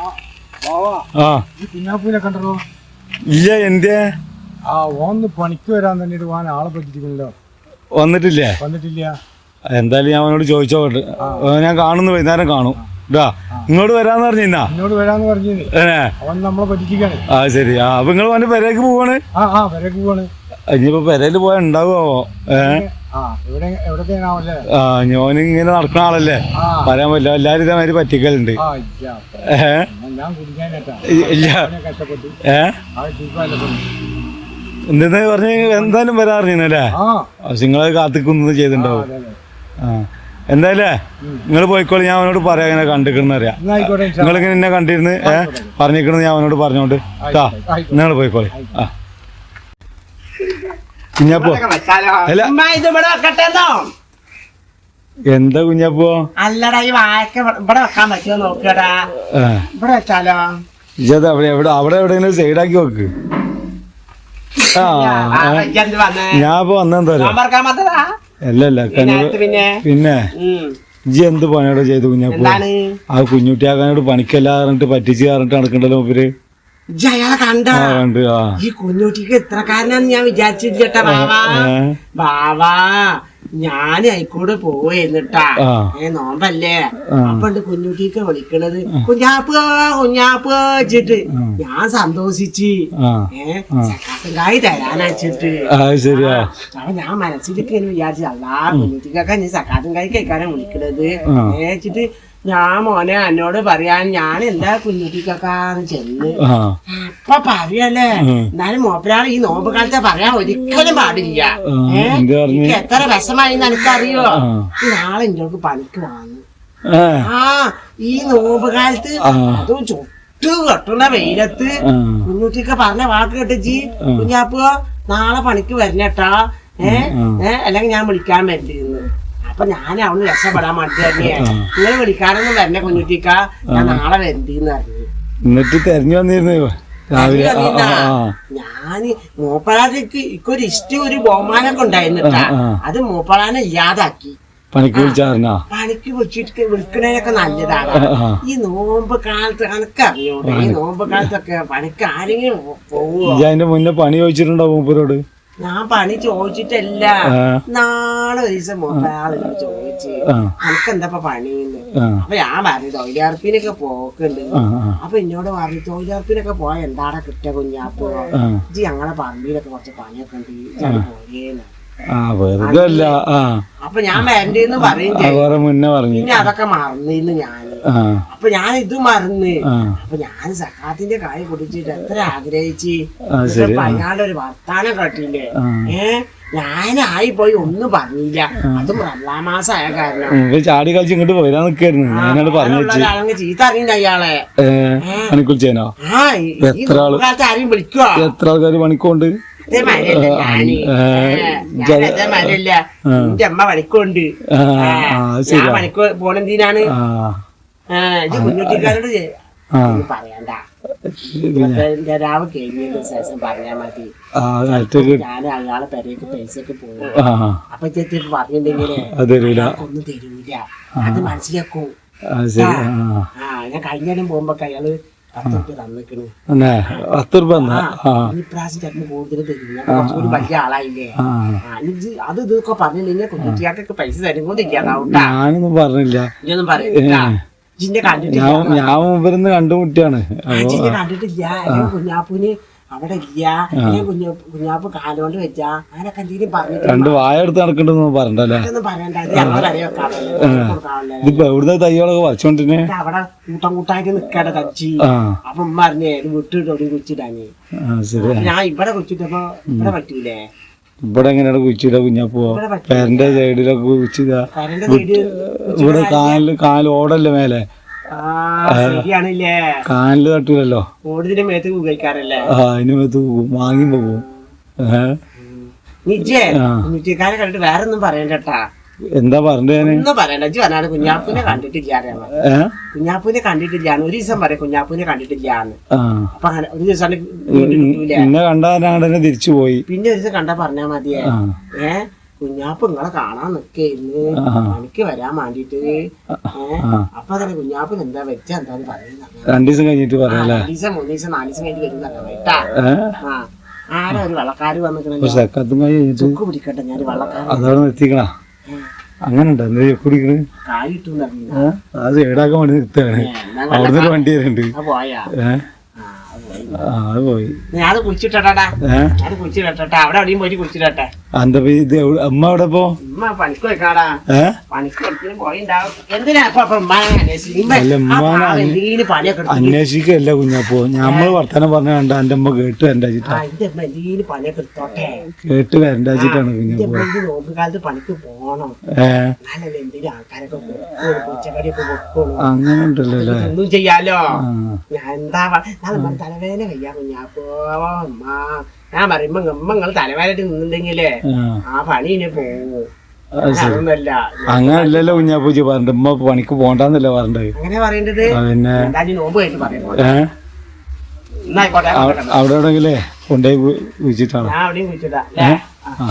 ആ. കുഞ്ഞാപ്പൂനെ കണ്ടല്ലോ. ഇല്ല എന്തേ ആ ഓന്ന് പണിക്ക് വരാൻ തന്നിട്ട് വാൻ ആളെ പറ്റിച്ചിരിക്കണല്ലോ. വന്നിട്ടില്ലേ? വന്നിട്ടില്ല. എന്തായാലും ഞാൻ അവനോട് ചോദിച്ചോട്ടെ ഞാൻ കാണുന്നു വൈകുന്നേരം കാണും. ഇതാ ഇങ്ങോട്ട് വരാന്ന് പറഞ്ഞിന്നാ എന്നോട് വരാന്ന് പറഞ്ഞു. അവൻ നമ്മളെ പറ്റിക്കാണ് ആ ശരി. ആ അപ്പൊ നിങ്ങൾ അവന്റെ പെരേക്ക് പോവാണ്? ആ ആ വരക്ക് പോവാണ്. ഇനിയിപ്പോ പെരയിൽ പോയാ ഉണ്ടാവുമോ ഏ? ആ ആ ഇങ്ങനെ നടക്കുന്ന ആളല്ലേ? ആ. പറയാൻ പറ്റില്ല എല്ലാരും ഇതേമാതിരി പറ്റിക്കലുണ്ട്. ആ ആ എന്തെന്ന് പറഞ്ഞ എന്തായാലും വരാറിഞ്ഞല്ലേ ആ. നിങ്ങളെ അതെ അതെ. ആ. എന്തായാലേ നിങ്ങൾ പോയിക്കോളി ഞാൻ അവനോട് പറയാം ഇങ്ങനെ കണ്ടിരിക്കണം അറിയാം. നിങ്ങളിങ്ങനെ എന്നെ കണ്ടിരുന്ന് ഏഹ് ഞാൻ അവനോട് പറഞ്ഞോണ്ട്. ആയിക്കോട്ടെ. നിങ്ങൾ പോയിക്കോളി. ആ. കുഞ്ഞാപ്പോ? അല്ല. ഇത് ഇവിടെ വെക്കട്ടെന്നോ? എന്താ കുഞ്ഞപ്പോ? അല്ലടാ ഈ വാഴക്ക ഇവിടെ- വെക്കാൻ പറ്റുമോ നോക്കടാ ആ. ഇവിടെ വെച്ചാലോ? ഇജത് അവിടെ എവിടെ അവിടെ എവിടെയെങ്കിലും സൈഡാക്കി വെക്ക്. ആ ഞാൻ ഇപ്പൊ വന്നെന്താ അല്ല അല്ല പിന്നെ. ഇജി എന്ത് പണിയോടെ ചെയ്തു കുഞ്ഞപ്പോ? ആ കുഞ്ഞുട്ടിയാക്കാനോട് പണിക്കല്ലാറിട്ട് പറ്റിച്ച് കാറിട്ട് നടക്കണ്ടല്ലോ ഇജ്ജ് അയാളെ കണ്ട? ഈ കുഞ്ഞുട്ടിക്ക് ഇത്രക്കാരനാന്ന് ഞാൻ വിചാരിച്ചില്ലട്ടാ ബാവാ ബാവാ ഞാൻ അയിക്കൂടെ പോവുന്നിട്ടാ ആ. ഏ നോമ്പല്ലേ. അപ്പണ്ട് കുഞ്ഞുട്ടിക്ക് വിളിക്കണത് കുഞ്ഞാപ്പ് കുഞ്ഞാപ്പ് വെച്ചിട്ട്. ഞാൻ സന്തോഷിച്ച്. ഏ സക്കാത്തുകായി തരാനച്ചിട്ട് അപ്പൊ ഞാൻ മനസ്സിലേക്ക് വിചാരിച്ചു അല്ലാ കുഞ്ഞുട്ടിക്കൊക്കെ നീ സക്കാത്തും കായി കേൾക്കാനാ വിളിക്കണത്. ഏച്ചിട്ട് ഞാൻ മോനെ എന്നോട് പറയാൻ ഞാൻ എന്താ കുഞ്ഞുട്ടിക്കാന്ന് ചെന്ന്. അപ്പൊ പറയല്ലേ? എന്നാലും മൂപ്പരാൾ ഈ നോമ്പ് കാലത്തെ പറയാൻ ഒരിക്കലും പാടില്ല? എനിക്ക് എത്ര വിഷമായി എനിക്കറിയോ. നാളെ ഇങ്ങോട്ട് പണിക്ക് വാങ്ങി ആ. ഈ നോമ്പ് കാലത്ത്. അതും ചുട്ടു കെട്ടുന്ന വെയിലത്ത് കുഞ്ഞുട്ടിക്ക പറഞ്ഞ വാക്ക് കേട്ടി കുഞ്ഞാപ്പോ നാളെ പണിക്ക് വരണേട്ടാ. ഏഹ് ഏഹ് അല്ലെങ്കിൽ ഞാൻ വിളിക്കാൻ പറ്റിയിരുന്നു അപ്പൊ ഞാൻ അവൾ രക്ഷപ്പെടാൻ വേണ്ടി തന്നെയാണ് നിങ്ങൾ വിളിക്കാനൊന്നും തന്നെ കുഞ്ഞുട്ടിക്ക. ഞാൻ നാളെ വരണ്ടീന്ന് പറഞ്ഞു. എന്നിട്ട് തെരഞ്ഞു വന്നിരുന്നു രാവിലെ. ഞാൻ മൂപ്പളാർക്ക് ഇക്കൊരു ഇഷ്ടം ഒരു ബഹുമാനൊക്കെ ആ. അത് മൂപ്പളാനെ ഇല്ലാതാക്കി. പണിക്ക് വിളിച്ചാറിനാ പണിക്ക് വിളിച്ചിട്ട് വിളിക്കണേനൊക്കെ നല്ലതാണ്. ഈ നോമ്പ് കാലത്ത് അറിയോ ഈ നോമ്പ് കാലത്തൊക്കെ പണിക്ക് ആരെങ്കിലും പോവോ? ഇജ്ജ് അതിന്റെ മുന്നേ പണി ചോദിച്ചിട്ടുണ്ടോ മൂപ്പരോട്? ഞാൻ പണി ചോദിച്ചിട്ടല്ല. നാളെ ഒരു ദിവസം മൂപ്പളാളിനോട് ചോദിച്ച് എന്താ പണിന്ന്? അപ്പൊ ഞാൻ പറഞ്ഞു തൊഴിലുറപ്പിനൊക്കെ പോക്കുണ്ട്. അപ്പൊ എന്നോട് പറഞ്ഞു തൊഴിലുറപ്പിനൊക്കെ പോയാൽ എന്താടാ കിട്ടിയ കുഞ്ഞാപ്പോ? ഇജ്ജ് ഞങ്ങളെ പറമ്പിലൊക്കെ കുറച്ച് പണിയൊക്കെ ഉണ്ട് പോയേന്ന്. പോരേന്ന് ആ വെറുതെ അല്ല ആ. അപ്പൊ ഞാൻ വേണ്ടെന്ന് പറയും വേറെ മുന്നേ പറഞ്ഞു. പിന്നെ അതൊക്കെ മറന്നിന്ന് ഞാൻ ആ. അപ്പൊ ഞാൻ ഇത് മറന്ന്. ആ. അപ്പൊ ഞാൻ സക്കാത്തിന്റെ കായ് കുടിച്ചിട്ട് എത്ര ആഗ്രഹിച്ച്. ആ, ശരി. ഒരു വർത്താനം കേട്ടില്ലേ? ആ. ഏ? ഞാനായി പോയി ഒന്നും പറഞ്ഞില്ല. അതും റമലാ മാസമായ കാരണം ചാടി കളിച്ച് ഇങ്ങോട്ട് പോരാൻ നിക്കായിരുന്നു ഞാനോട് പറഞ്ഞു വെച്ച്. ചീത്ത അറിയണ്ട അയാളെ. ഏ പണിക്കുളിച്ചേനോ ആ ഈ- ഈ എത്ര ആൾ? കാലത്ത് ആരെയും വിളിക്കുവോ? എത്ര ആൾക്കാർ പണിക്കോണ്ട്? ഞാൻ. ഏ, മരല്ല. എന്റെ അമ്മ പണിക്കുണ്ട്. ആ ആ അത് ഞാൻ ശരിയാ. പണിക്ക് പോണെന്തിനാണ്? ആ. ആ, ഇത് കുഞ്ഞുട്ടിക്കാരോട് ചെ- ആ. ഒന്നും പറയണ്ട. എന്റെ രാവ് കഴിഞ്ഞതിന് ശേഷം പറഞ്ഞാ മതി. ആ അയറ്റൊക്കെ ഞാൻ അയാളെ പെരേക്ക് പൈസക്ക് പോകും ആ. അപ്പൊ ചേച്ചി പറഞ്ഞിട്ടുണ്ടെങ്കിലേ അത് തരൂല. ഒന്നും തരൂല. അത് മനസ്സിലാക്കൂ. അത് ശരി ആ. ആ. ഞാൻ കഴിഞ്ഞാലും പോകുമ്പോ അയാൾ പത്ത് രൂപ വലിയ ആളായില്ലേ? അത് ഇതൊക്കെ പറഞ്ഞില്ലെങ്കിൽ കുഞ്ഞുട്ടിയാക്കൊക്കെ പൈസ ഞാനൊന്നും പറഞ്ഞില്ല. ഞാൻ മുമ്പിരുന്ന് കണ്ടുമുട്ടിയാണ്. കണ്ടിട്ടില്ല. കുഞ്ഞാപ്പൂന് അവിടെ ഇല്ല അല്ലെങ്കിൽ കുഞ്ഞു കുഞ്ഞാപ്പ് കാലോണ്ട് വെച്ചാ. അങ്ങനൊക്കെ എന്തെങ്കിലും പറഞ്ഞിട്ട് രണ്ട് വായ എടുത്ത് നടക്കണ്ടെന്ന് പറഞ്ഞല്ലേ ഇതിപ്പോ എവിടുന്ന തയ്യോളൊക്കെ വരച്ചോണ്ടിന് അവിടെ കൂട്ടം കൂട്ടായിട്ട് നിക്കാടെ കച്ചി അപ്പൊ ഉമ്മ പറഞ്ഞേ ഇത് വിട്ടിട്ടോടി ഞാൻ ഇവിടെ കുച്ചിട്ടപ്പോ ഇവിടെ പറ്റൂലേ? ഇവിടെ എങ്ങനെയാണ് കുച്ചിട കുഞ്ഞപ്പോ? പേരന്റെ സൈഡിലൊക്കെ കുച്ചിട ഇവിടെ കാൽ കാൽ ഓടല്ലേ മേലെ? ശരിയാണില്ലേ? കാലിൽ തട്ടൂലല്ലോ ഓടിതിന്റെ മേത്ത് ഉപയോഗിക്കാറല്ലേ ആ അതിന് മേത്ത് വാങ്ങി പോകും നിജേ. കണ്ടിട്ട് വേറെ ഒന്നും പറയണ്ടട്ടാ. എന്താ പറഞ്ഞേ ഞാൻ? ഒന്നും പറയണ്ട. പറഞ്ഞാൽ കുഞ്ഞാപ്പൂനെ കണ്ടിട്ടില്ലാന്ന്. ഒരു ദിവസം പറയാം കുഞ്ഞാപ്പൂനെ കണ്ടിട്ടില്ലാന്ന്. അപ്പൊ ഒരു ദിവസം തിരിച്ചു പോയി. പിന്നെ ഒരു ദിവസം കണ്ടാ പറഞ്ഞാ മതിയേ. ഏഹ് കുഞ്ഞാപ്പ് നിങ്ങളെ കാണാൻ നിക്കേന്ന്. പണിക്ക് വരാൻ വേണ്ടിട്ട്. അപ്പൊ തന്നെ കുഞ്ഞാപ്പിന് എന്താ വെച്ച എന്താന്ന് പറയുന്നത് രണ്ടു ദിവസം കഴിഞ്ഞിട്ട് പറയാം രണ്ടു ദിവസം മൂന്ന് ദിവസം നാല് ദിവസം കഴിഞ്ഞിട്ട് വരുന്നല്ലോ കേട്ടാ ആ ആരാ ഒരു വെള്ളക്കാര് ചുക്ക് പിടിക്കട്ടെ ഞാൻ അതവിടെ നിർത്തിക്കണ? അങ്ങനെ ഉണ്ടോ? എന്താ കുടിക്കണ് കായിട്ടു അത് ഏടാക്കാൻ വേണ്ടി നിർത്തുകയാണ്. അവിടുന്ന് വണ്ടി വരുന്നുണ്ട്. അത് പോയി. ഞാൻ അത് കുളിച്ചിട്ടാടാ അത് കുളിച്ചിട്ടെ അവിടെ എവിടെയും പോയി എന്താ ഇത് അമ്മ അവിടെ പോ. ഉമ്മ പണിക്ക് വെക്കാടാ ഏഹ് പണിക്ക് ഒരിക്കലും പോയിണ്ടാവും. എന്തിനാ അന്വേഷിക്കല്ല കുഞ്ഞപ്പോ? ഞമ്മൾ വർത്താനം പറഞ്ഞ കണ്ട എന്റെ അമ്മ കേട്ട് വരണ്ടാച്ചിട്ടാ കേട്ട് വരണ്ടാച്ചിട്ടാണ് കുഞ്ഞപ്പോ. പണിക്ക് പോണം. അങ്ങനെ ഉണ്ടല്ലോ ഒന്നും ചെയ്യാലോ? ഞാൻ എന്താ പ- തലവേദന കയ്യാ അമ്മ ഞാൻ പറയുമ്പോ ഉമ്മ നിങ്ങൾ തലവേദന നിന്നുണ്ടെങ്കിലേ ആ. പണി ഇനി പോവൂ. അങ്ങനല്ലല്ലോ കുഞ്ഞാപ്പൂജി പറഞ്ഞു ഉമ്മ പണിക്ക് പോണ്ടെന്നല്ലേ പറഞ്ഞത്. അങ്ങനെ പറയേണ്ടത്? ആ, പിന്നെ നോമ്പ് കഴിഞ്ഞ് പറയുമ്പോ അവിടെ എവിടെയെങ്കിലേ കൊണ്ടുപോയി കുഴിച്ചിട്ടാണ് ഞാൻ അവിടെയും കുഴിച്ചിട്ടാ ആ.